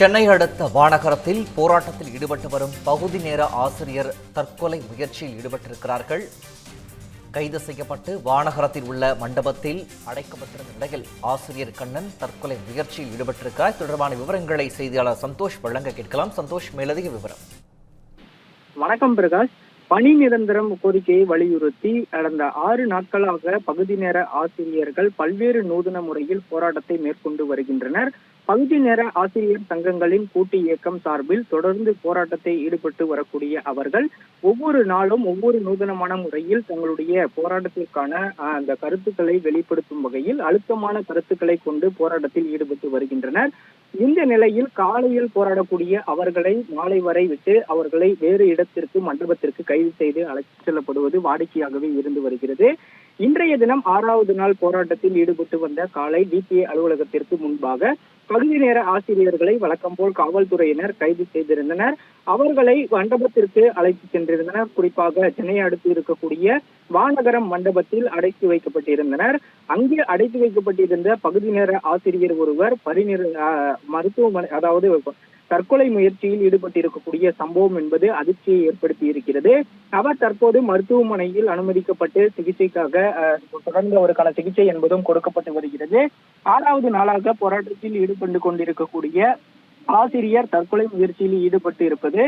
சென்னை அடுத்த வானகரத்தில் போராட்டத்தில் ஈடுபட்டு வரும் பகுதி நேர ஆசிரியர் தற்கொலை முயற்சியில் ஈடுபட்டிருக்கிறார்கள். கைது செய்யப்பட்டு வானகரத்தில் உள்ள மண்டபத்தில் அடைக்கப்பட்டிருந்த நிலையில் ஆசிரியர் கண்ணன் தற்கொலை முயற்சியில் ஈடுபட்டிருக்கிறார். தொடர்பான விவரங்களை செய்தியாளர் சந்தோஷ் வழங்க கேட்கலாம். சந்தோஷ் மேலதிக விவரம். வணக்கம் பிரகாஷ். பணி நிரந்தரம் கோரிக்கையை வலியுறுத்தி கடந்த ஆறு நாட்களாக பகுதி நேர ஆசிரியர்கள் பல்வேறு நூதன முறையில் போராட்டத்தை மேற்கொண்டு வருகின்றனர். பகுதி நேர ஆசிரியர் சங்கங்களின் கூட்டு இயக்கம் சார்பில் தொடர்ந்து போராட்டத்தை ஈடுபட்டு வரக்கூடிய அவர்கள் ஒவ்வொரு நாளும் ஒவ்வொரு நூதனமான முறையில் தங்களுடைய போராட்டத்திற்கான அஹ், அந்த கருத்துக்களை வெளிப்படுத்தும் வகையில் அழுத்தமான கருத்துக்களை கொண்டு போராட்டத்தில் ஈடுபட்டு வருகின்றனர். இந்த நிலையில் காலையில் போராடக்கூடிய அவர்களை மாலை வரை விட்டு அவர்களை வேறு இடத்திற்கு மண்டபத்திற்கு கைது செய்து அழைத்து செல்லப்படுவது வாடிக்கையாகவே இருந்து வருகிறது. இன்றைய தினம் ஆறாவது நாள் போராட்டத்தில் ஈடுபட்டு வந்த காலை டிபிஏ அலுவலகத்திற்கு முன்பாக பகுதி நேர ஆசிரியர்களை வழக்கம் போல் காவல்துறையினர் கைது செய்திருந்தனர். அவர்களை மண்டபத்திற்கு அழைத்து சென்றிருந்தனர். குறிப்பாக சென்னையை அடுத்து இருக்கக்கூடிய வானகரம் மண்டபத்தில் அடைத்து வைக்கப்பட்டிருந்தனர். அங்கே அடைத்து வைக்கப்பட்டிருந்த பகுதி நேர ஆசிரியர் ஒருவர் பரிநிற மருத்துவமனை அதாவது தற்கொலை முயற்சியில் ஈடுபட்டிருக்கக்கூடிய சம்பவம் என்பது அதிர்ச்சியை ஏற்படுத்தி இருக்கிறது. அவர் தற்போது மருத்துவமனையில் அனுமதிக்கப்பட்டு சிகிச்சைக்காக தொடர்ந்து அவருக்கான சிகிச்சை என்பதும் கொடுக்கப்பட்டு வருகிறது. ஆறாவது நாளாக போராட்டத்தில் ஈடுபட்டு கொண்டிருக்கக்கூடிய ஆசிரியர் தற்கொலை முயற்சியில் ஈடுபட்டு இருப்பது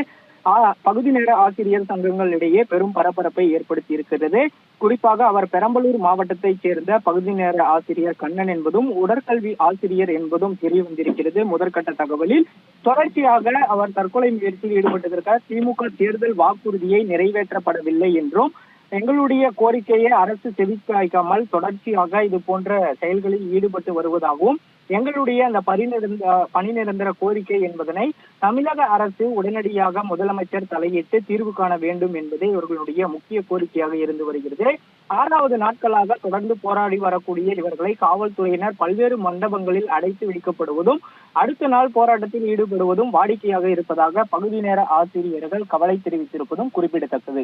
பகுதி நேர ஆசிரியர் சங்கங்களிடையே பெரும் பரபரப்பை ஏற்படுத்தி இருக்கிறது குறிப்பாக அவர் பெரம்பலூர் மாவட்டத்தைச் சேர்ந்த பகுதி நேர ஆசிரியர் கண்ணன் என்பதும் உடற்கல்வி ஆசிரியர் என்பதும் தெரிய வந்திருக்கிறது. முதற்கட்ட தகவலில் தொடர்ச்சியாக அவர் தற்கொலை முயற்சியில் ஈடுபட்டதற்காக திமுக தேர்தல் வாக்குறுதியை நிறைவேற்றப்படவில்லை என்றும் எங்களுடைய கோரிக்கையை அரசு செவிக்காய்க்காமல் தொடர்ச்சியாக இது போன்ற செயல்களில் ஈடுபட்டு வருவதாகவும் எங்களுடைய அந்த பணி நிரந்த பணி நிரந்தர கோரிக்கை என்பதனை தமிழக அரசு உடனடியாக முதலமைச்சர் தலையிட்டு தீர்வு காண வேண்டும் என்பதே இவர்களுடைய முக்கிய கோரிக்கையாக இருந்து வருகிறது. ஆறாவது நாட்களாக தொடர்ந்து போராடி வரக்கூடிய இவர்களை காவல்துறையினர் பல்வேறு மண்டபங்களில் அடைத்து வைக்கப்படுவதும் அடுத்த நாள் போராட்டத்தில் ஈடுபடுவதும் வாடிக்கையாக இருப்பதாக பகுதி நேர ஆசிரியர்கள் கவலை தெரிவித்திருப்பதும் குறிப்பிடத்தக்கது.